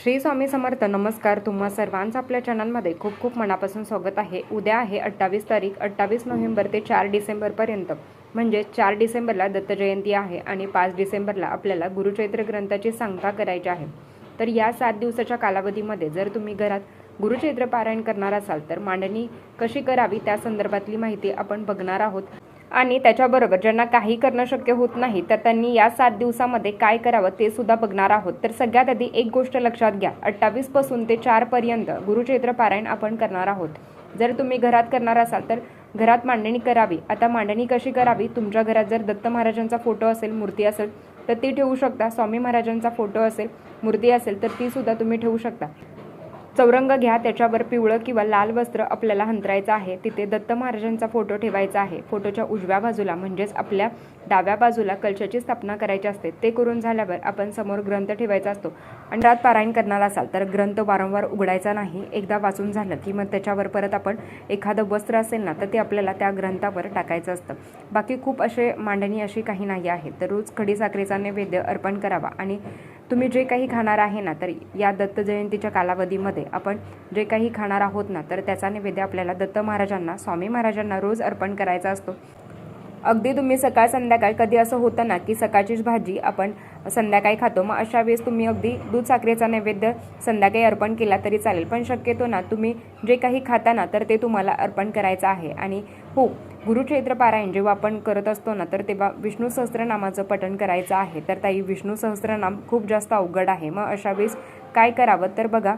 श्री स्वामी समर्थ नमस्कार. तुम्हा सर्वांचं आपल्या चॅनलमध्ये खूप खूप मनापासून स्वागत आहे. उद्या आहे अठ्ठावीस तारीख अठ्ठावीस नोव्हेंबर ते चार डिसेंबरपर्यंत म्हणजे चार डिसेंबरला दत्तजयंती आहे आणि पाच डिसेंबरला आपल्याला गुरुचैत्र ग्रंथाची सांगता करायची आहे. तर या सात दिवसाच्या कालावधीमध्ये जर तुम्ही घरात गुरुचैत्र पारायण करणार असाल तर मांडणी कशी करावी त्या संदर्भातली माहिती आपण बघणार आहोत. आणि त्याच्याबरोबर ज्यांना काही करणं शक्य होत नाही तर त्यांनी या सात दिवसामध्ये काय करावं ते सुद्धा बघणार आहोत. तर सगळ्यात आधी एक गोष्ट लक्षात घ्या. अठ्ठावीसपासून ते चार पर्यंत गुरुचैत्र पारायण आपण करणार आहोत. जर तुम्ही घरात करणार असाल तर घरात मांडणी करावी. आता मांडणी कशी करावी? तुमच्या घरात जर दत्त महाराजांचा फोटो असेल मूर्ती असेल तर ती ठेवू शकता. स्वामी महाराजांचा फोटो असेल मूर्ती असेल तर ती सुद्धा तुम्ही ठेवू शकता. चौरंग घ्या त्याच्यावर पिवळं किंवा लाल वस्त्र आपल्याला हंतरायचं आहे. तिथे दत्त महाराजांचा फोटो ठेवायचा आहे. फोटोच्या उजव्या बाजूला म्हणजेच आपल्या डाव्या बाजूला कलशाची स्थापना करायची असते ते करून झाल्यावर आपण समोर ग्रंथ ठेवायचा असतो. आणि रात पारायण करणार असाल तर ग्रंथ वारंवार उघडायचा नाही. एकदा वाचून झालं की मग त्याच्यावर परत आपण एखादं वस्त्र असेल ना तर ते आपल्याला त्या ग्रंथावर टाकायचं असतं. बाकी खूप असे मांडणी अशी काही नाही आहे. तर रोज खडीसाखरेचा नैवेद्य अर्पण करावा. आणि तुम्ही जे काही खाणार आहे ना तर या दत्त जयंतीच्या कालावधीमध्ये आपण जे काही खाणार आहोत ना तर त्याचा नैवेद्य आपल्याला दत्त महाराजांना स्वामी महाराजांना रोज अर्पण करायचा असतो. अगदी तुम्ही सकाळ संध्याकाळ कधी असं होतं ना की सकाळचीच भाजी आपण संध्याकाळी खातो मग अशा वेळेस तुम्ही अगदी दूध साखरेचा नैवेद्य संध्याकाळी अर्पण केला तरी चालेल. पण शक्यतो ना तुम्ही जे काही खाता ना तर ते तुम्हाला अर्पण करायचं आहे. आणि हो गुरुक्षेत्र पारायण जेव्हा आपण करत असतो ना तर तेव्हा विष्णू सहस्त्रनामाचं पठण करायचं आहे. तर ताई विष्णू सहस्त्रनाम खूप जास्त अवघड आहे. मग अशा वेळेस काय करावं तर बघा.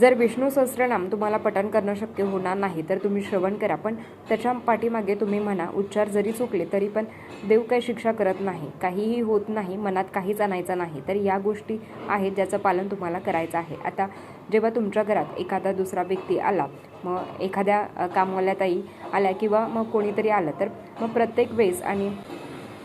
जर विष्णू सहस्रनाम तुम्हाला पठण करणं शक्य होणार नाही तर तुम्ही श्रवण करा. पण त्याच्या पाठीमागे तुम्ही म्हणा उच्चार जरी चुकले तरी पण देव काही शिक्षा करत नाही. काहीही होत नाही मनात काहीच आणायचं नाही. तर या गोष्टी आहेत ज्याचं पालन तुम्हाला करायचं आहे. आता जेव्हा तुमच्या घरात एखादा दुसरा व्यक्ती आला मग एखाद्या कामवाल्याताई आल्या किंवा मग कोणीतरी आलं तर मग प्रत्येक वेळेस आणि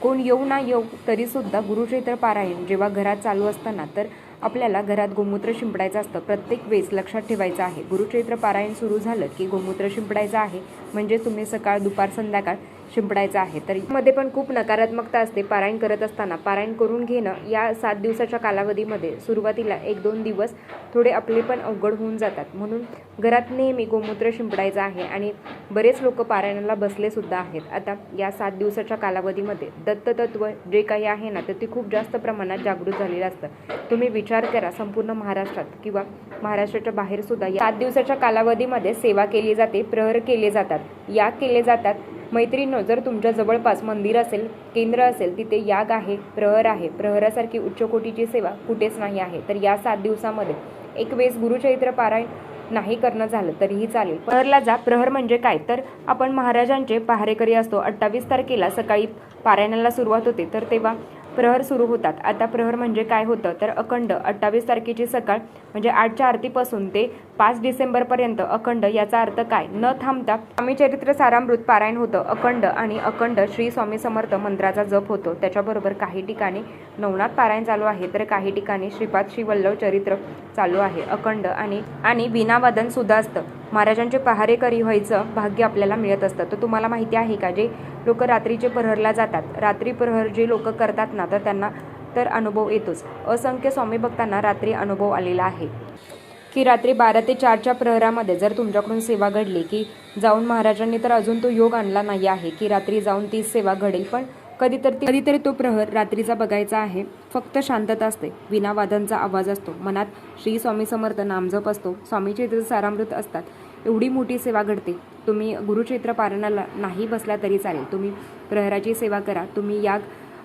कोण येऊ ना येऊ तरीसुद्धा गुरुचैत्र पारायण जेव्हा घरात चालू असताना तर आपल्याला घरात गोमूत्र शिंपडायचं असतं प्रत्येक वेळेस लक्षात ठेवायचं आहे. गुरुचैत्र पारायण सुरू झालं की गोमूत्र शिंपडायचं आहे. म्हणजे तुम्ही सकाळ दुपार संध्याकाळ शिंपडायचं आहे. तर मध्ये पण खूप नकारात्मकता असते. पारायण करत असताना पारायण करून घेणं या सात दिवसाच्या कालावधीमध्ये सुरुवातीला एक दोन दिवस थोडे आपले पण अवघड होऊन जातात. म्हणून घरात नेहमी गोमूत्र शिंपडायचं आहे आणि बरेच लोक पारायणाला बसले सुद्धा आहेत. आता या सात दिवसाच्या कालावधीमध्ये दत्ततत्व जे काही आहे ना तर ते खूप जास्त प्रमाणात जागृत झालेलं असतं. तुम्ही विचार करा संपूर्ण महाराष्ट्रात किंवा महाराष्ट्राच्या बाहेरसुद्धा या सात दिवसाच्या कालावधीमध्ये सेवा केली जाते प्रहर केले जातात. याग केले जातात मैत्रिणींनो जर तुमच्या जवळपास मंदिर असेल केंद्र असेल तिथे याग आहे प्रहर आहे प्रहरासारखी उच्च कोटीची सेवा कुठेच नाही आहे तर या सात दिवसामध्ये एक वेळेस गुरुचरित्र पारायण नाही करणं झालं तरीही चालेल. प्रहरला जा प्रहर म्हणजे काय? तर आपण महाराजांचे पहारेकरी असतो. अठ्ठावीस तारखेला सकाळी पारायणाला सुरुवात होते तर तेव्हा प्रहर सुरू होतात. आता प्रहर म्हणजे काय होतं? तर अखंड अठ्ठावीस तारखेची सकाळ म्हणजे आठच्या आरतीपासून ते पाच डिसेंबरपर्यंत अखंड याचा अर्थ काय? न थांबता स्वामी चरित्र सारामृत पारायण होतं. अखंड आणि अखंड श्री स्वामी समर्थ मंत्राचा जप होतो. त्याच्याबरोबर काही ठिकाणी नवनाथ पारायण चालू आहे. तर काही ठिकाणी श्रीपाद श्री वल्लभ चरित्र चालू आहे. अखंड आणि आणि विनावादन सुद्धा असतं. महाराजांचे पहारेकरी व्हायचं भाग्य आपल्याला मिळत असतं. तर तुम्हाला माहिती आहे का जे लोक रात्रीचे प्रहरला जातात रात्री प्रहर जे लोक करतात ना तर त्यांना तर अनुभव येतोच. असंख्य स्वामी भक्तांना रात्री अनुभव आलेला आहे. की रात्री बारा ते चारच्या प्रहरामध्ये जर तुमच्याकडून सेवा घडली की जाऊन महाराजांनी तर अजून तो योग आणला नाही आहे की रात्री जाऊन तीच सेवा घडेल पण कधीतरी कधीतरी तो प्रहर रात्रीचा बघायचा आहे. फक्त शांतता असते. विनावादांचा आवाज असतो. मनात श्री स्वामी समर्थ नामजप असतो. स्वामीचे सारामृत असतात. एवढी मोठी सेवा घडते. तुम्ही गुरुक्षेत्र पारणाला नाही बसला तरी चालेल. तुम्ही प्रहराची सेवा करा. तुम्ही याग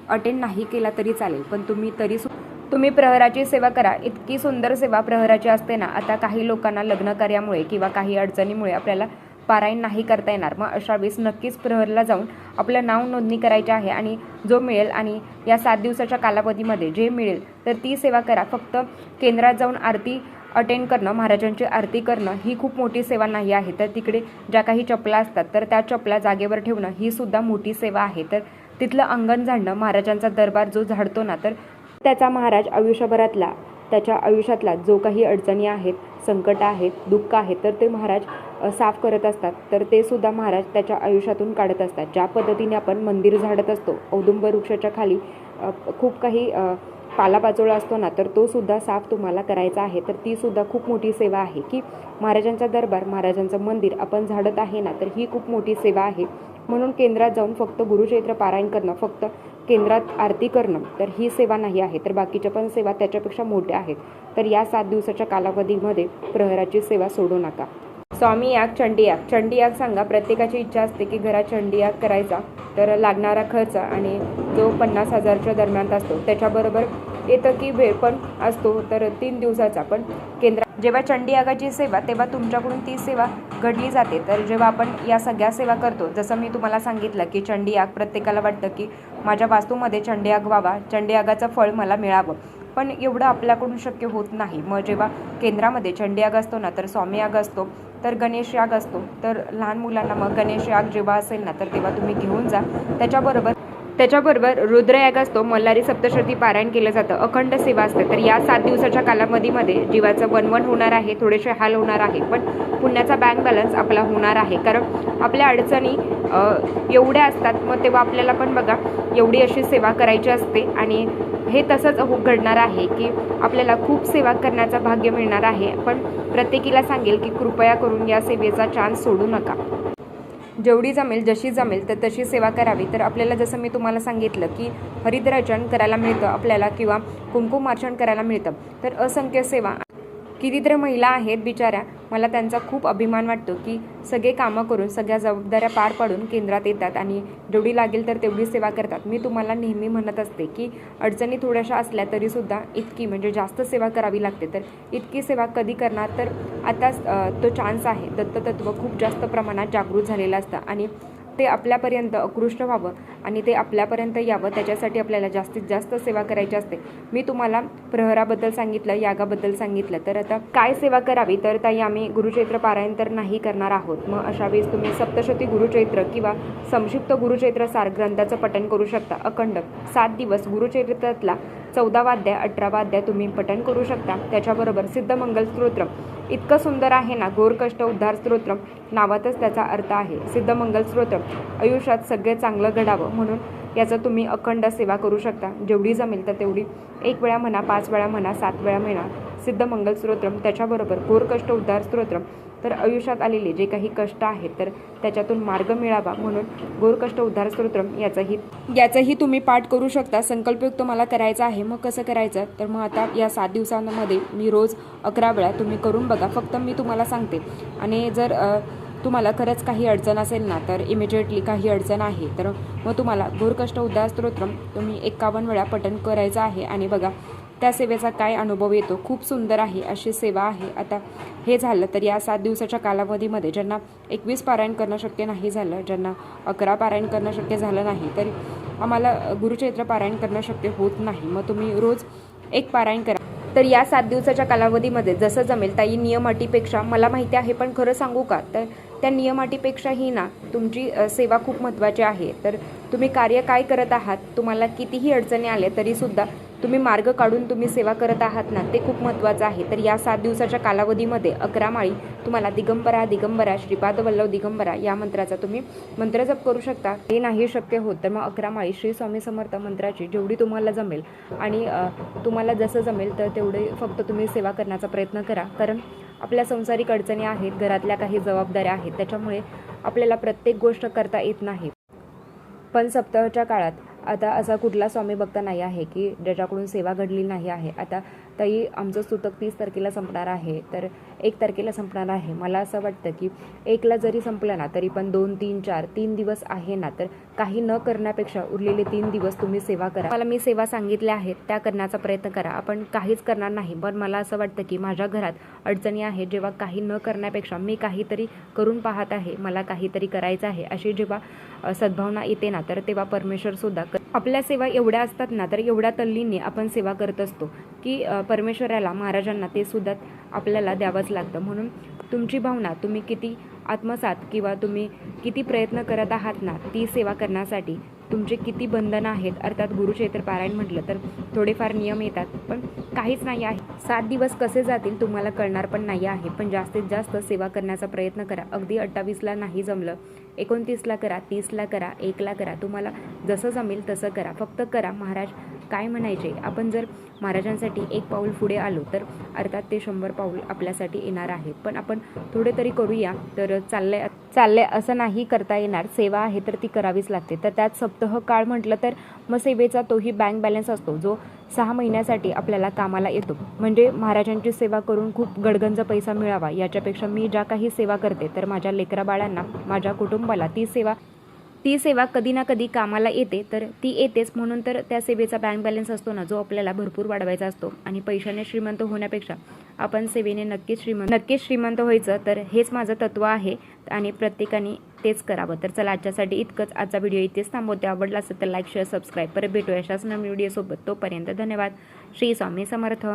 अटेंड नाही केला तरी चालेल. पण तुम्ही तरी तुम्ही प्रहराची सेवा करा. इतकी सुंदर सेवा प्रहराची असते ना आता काही लोकांना लग्न कार्यामुळे किंवा काही अडचणीमुळे आपल्याला पारायण नाही करता येणार. मग अशा वेळेस नक्कीच प्रहरला जाऊन आपलं नाव नोंदणी करायची आहे आणि जो मिळेल आणि या सात दिवसाच्या कालावधीमध्ये जे मिळेल तर ती सेवा करा. फक्त केंद्रात जाऊन आरती अटेंड करणं महाराजांची आरती करणं ही खूप मोठी सेवा नाही आहे. तर तिकडे ज्या काही चपला असतात तर त्या चपला जागेवर ठेवणं ही सुद्धा मोठी सेवा आहे. तर तिथलं अंगण झाडणं महाराजांचा दरबार जो झाडतो ना तर त्याचा महाराज आयुष्यभरातला त्याच्या आयुष्यातला जो काही अडचणी आहेत संकट आहेत दुःख आहेत तर ते महाराज साफ करत असतात तर ते सुद्धा महाराज त्याच्या आयुष्यातून काढत असतात. ज्या पद्धतीने आपण मंदिर झाडत असतो औदुंब वृक्षाच्या खाली खूप काही पालापाचोळा असतो ना तर तो सुद्धा साफ तुम्हाला करायचा आहे. तर ती सुद्धा खूप मोठी सेवा आहे की महाराजांचा दरबार महाराजांचं मंदिर आपण झाडत आहे ना तर ही खूप मोठी सेवा आहे. म्हणून केंद्रात जाऊन फक्त गुरुक्षेत्र पारायण करणं फक्त केंद्रात आरती करणं तर ही सेवा नाही आहे. तर बाकीच्या पण सेवा त्याच्यापेक्षा मोठ्या आहेत. तर या सात दिवसाच्या कालावधीमध्ये प्रहराची सेवा सोडू नका. स्वामी याग चंडी याग चंडी याग सांगा प्रत्येकाची इच्छा असते की घरात चंडी याग करायचा तर लागणारा खर्च आणि जो पन्नास हजारच्या दरम्यान असतो. त्याच्याबरोबर येतं की वेळ पण असतो तर तीन दिवसाचा. पण केंद्र जेव्हा चंडी यागाची सेवा तेव्हा तुमच्याकडून ती सेवा घडली जाते. तर जेव्हा आपण या सगळ्या सेवा करतो जसं मी तुम्हाला सांगितलं की चंडी याग प्रत्येकाला वाटतं की माझ्या वास्तूमध्ये चंडी याग व्हावा चंडी यागाचं फळ मला मिळावं. पण एवढं आपल्याकडून शक्य होत नाही. मग जेव्हा केंद्रामध्ये चंडी याग असतो ना तर स्वामी याग असतो. तर गणेश याग असतो. तर लहान मुलांना मग गणेश याग जेव्हा असेल ना तर तेव्हा तुम्ही घेऊन जा. त्याच्याबरोबर त्याच्याबरोबर रुद्रयाग असतो. मल्हारी सप्तशती पारायण केलं जातं. अखंड सेवा असते. तर या सात दिवसाच्या कालावधीमध्ये जीवाचं वनवन होणार आहे. थोडेसे हाल होणार आहे. पण पुण्याचा बँक बॅलन्स आपला होणार आहे. कारण आपल्या अडचणी एवढ्या असतात. मग तेव्हा आपल्याला पण बघा एवढी अशी सेवा करायची असते. आणि हे तसंच हो घडणार आहे की आपल्याला खूप सेवा करण्याचा भाग्य मिळणार आहे. पण प्रत्येकीला सांगेल की कृपया करून या सेवेचा चान्स सोडू नका. जेवढी जमेल जशी जमेल तर तशी सेवा करावी. तर आपल्याला जसं मी तुम्हाला सांगितलं की हरिद्राचन करायला मिळतं आपल्याला किंवा कुंकुमार्चन करायला मिळतं. तर असंख्य सेवा कितीतरी महिला आहेत बिचाऱ्या. मला त्यांचा खूप अभिमान वाटतो की सगळे कामं करून सगळ्या जबाबदाऱ्या पार पाडून केंद्रात येतात आणि जेवढी लागेल तर तेवढी सेवा करतात. मी तुम्हाला नेहमी म्हणत असते की अडचणी थोड्याशा असल्या तरीसुद्धा इतकी म्हणजे जास्त सेवा करावी लागते. तर इतकी सेवा कधी करणार? तर आता तो चान्स आहे. दत्ततत्व खूप जास्त प्रमाणात जागृत झालेलं असतं आणि ते आपल्यापर्यंत अकृष्ट व्हावं. आणि ते आपल्यापर्यंत यावं त्याच्यासाठी आपल्याला जास्तीत जास्त सेवा करायची असते. मी तुम्हाला प्रहराबद्दल सांगितलं यागाबद्दल सांगितलं. तर आता काय सेवा करावी? तर ताई आम्ही गुरुचैत्र पारायण तर नाही करणार आहोत. मग अशा वेळेस तुम्ही सप्तशती गुरुचैत्र किंवा संक्षिप्त गुरुचैत्र सार ग्रंथाचं पठण करू शकता. अखंड सात दिवस गुरुचरित्रातला चौदा वाद्या अठरा वाद्या तुम्ही पठण करू शकता. त्याच्याबरोबर सिद्धमंगल स्तोत्र इतकं सुंदर आहे ना गोरकष्ट उद्धार स्तोत्र नावातच त्याचा अर्थ आहे. सिद्धमंगल स्तोत्र आयुष्यात सगळे चांगलं घडावं म्हणून याचं तुम्ही अखंड सेवा करू शकता. जेवढी जमेल तर तेवढी. एक वेळा म्हणा पाच वेळा म्हणा सात वेळा म्हणा सिद्धमंगल स्तोत्र त्याच्याबरोबर गोरकष्ट उद्धार स्तोत्र तर आयुष्यात आलेले जे काही कष्ट आहेत तर त्याच्यातून मार्ग मिळावा म्हणून गोरकष्ट उद्धार स्तोत्रम याचंही याचंही तुम्ही पाठ करू शकता. संकल्पयुक्त मला करायचा आहे. मग कसं करायचं? तर मग आता या सात दिवसांमध्ये मी रोज अकरा वेळा तुम्ही करून बघा. फक्त मी तुम्हाला सांगते. आणि जर तुम्हाला खरंच काही अडचण असेल ना तर इमिजिएटली काही अडचण आहे तर मग तुम्हाला घोरकष्ट उद्धार स्तोत्रम तुम्ही एकावन्न वेळा पठण करायचं आहे. आणि बघा त्या सेवेचा काय अनुभव येतो? खूप सुंदर आहे अशी सेवा आहे. आता हे झालं तर या सात दिवसाच्या कालावधीमध्ये ज्यांना एकवीस पारायण करणं शक्य नाही झालं ज्यांना अकरा पारायण करणं शक्य झालं नाही तर आम्हाला गुरुचैत्र पारायण करणं शक्य होत नाही. मग तुम्ही रोज एक पारायण करा. तर या सात दिवसाच्या कालावधीमध्ये जसं जमेल ताई नियम अटीपेक्षा मला माहिती आहे पण खरं सांगू का? तर त्या नियम अटीपेक्षाही ना तुमची सेवा खूप महत्त्वाची आहे. तर तुम्ही कार्य काय करत आहात तुम्हाला कितीही अडचणी आल्या तरीसुद्धा तुम्ही मार्ग काढून तुम्ही सेवा करत आहात ना ते खूप महत्त्वाचं आहे. तर या सात दिवसाच्या कालावधीमध्ये अकरा माळी तुम्हाला दिगंबरा दिगंबरा श्रीपाद वल्लभ दिगंबरा या मंत्राचा तुम्ही मंत्रजप करू शकता. ते नाही शक्य होत तर मग अकरा माळी श्री स्वामी समर्थ मंत्राची जेवढी तुम्हाला जमेल आणि तुम्हाला जसं जमेल तर तेवढे फक्त तुम्ही सेवा करण्याचा प्रयत्न करा. कारण आपल्या संसारिक अडचणी आहेत घरातल्या काही जबाबदाऱ्या आहेत त्याच्यामुळे आपल्याला प्रत्येक गोष्ट करता येत नाही. पण सप्ताहाच्या काळात आता असा कुठला स्वामी भक्त नाही आहे की ज्याच्याकडून सेवा घडली नाही आहे. आता ताई आमचं सुतक तीस तारखेला संपणार आहे. तर एक तारखेला संपणार आहे. मला असं वाटतं की एकला जरी संपलं ना तरी पण दोन तीन चार तीन दिवस आहे ना तर काही न करण्यापेक्षा उरलेले तीन दिवस तुम्ही सेवा करा. मला मी सेवा सांगितल्या आहेत त्या करण्याचा प्रयत्न करा. आपण काहीच करणार नाही पण मला असं वाटतं की माझ्या घरात अडचणी आहेत. जेव्हा काही न करण्यापेक्षा मी काहीतरी करून पाहत आहे मला काहीतरी करायचं आहे अशी जेव्हा सद्भावना येते ना तर तेव्हा परमेश्वरसुद्धा आपल्या सेवा एवढ्या असतात ना तर एवढ्या तल्लीने आपण सेवा करत असतो. की परमेश्वराला महाराजांना ते सुद्धा आपल्याला द्यावंच लागतं. म्हणून तुमची भावना तुम्ही किती आत्मसात किंवा तुम्ही किती प्रयत्न करत आहात ना ती सेवा करण्यासाठी तुमचे किती बंधनं आहेत अर्थात गुरुक्षेत्र पारायण म्हटलं तर थोडेफार नियम येतात पण काहीच नाही आहे. सात दिवस कसे जातील तुम्हाला कळणार पण नाही आहे पण जास्तीत जास्त सेवा करण्याचा प्रयत्न करा. अगदी अठ्ठावीसला नाही जमलं एकोणतीसला करा तीसला करा एकला करा तुम्हाला जसं जमेल तसं करा. फक्त करा महाराज काय म्हणायचे? आपण जर महाराजांसाठी एक पाऊल पुढे आलो तर अर्थात ते शंभर पाऊल आपल्यासाठी येणार आहे पण आपण थोडे तरी करूया. तर चाललंय चाललंय असं नाही करता येणार. सेवा आहे तर ती करावीच लागते. तर त्यात सप्ताह काळ म्हटलं तर मग सेवेचा तोही बँक बॅलन्स असतो जो सहा महिन्यासाठी आपल्याला कामाला येतो. म्हणजे महाराजांची सेवा करून खूप गडगंज पैसा मिळावा याच्यापेक्षा मी ज्या काही सेवा करते तर माझ्या लेकरा बाळांना माझ्या कुटुंबाला ती सेवा ती सेवा कधी ना कधी कामाला येते तर ती येतेच. म्हणून तर त्या सेवेचा बँक बॅलन्स असतो ना जो आपल्याला भरपूर वाढवायचा असतो. आणि पैशाने श्रीमंत होण्यापेक्षा आपण सेवेने नक्कीच श्रीमंत नक्कीच श्रीमंत व्हायचं तर हेच माझं तत्त्व आहे. आणि प्रत्येकाने तेच करावं. तर चला आजच्यासाठी इतकंच. आजचा व्हिडिओ इथेच थांबवते. आवडला असेल तर लाईक शेअर सबस्क्राईब परत भेटूया अशाच नवीन व्हिडिओसोबत तोपर्यंत धन्यवाद. श्री स्वामी समर्थ.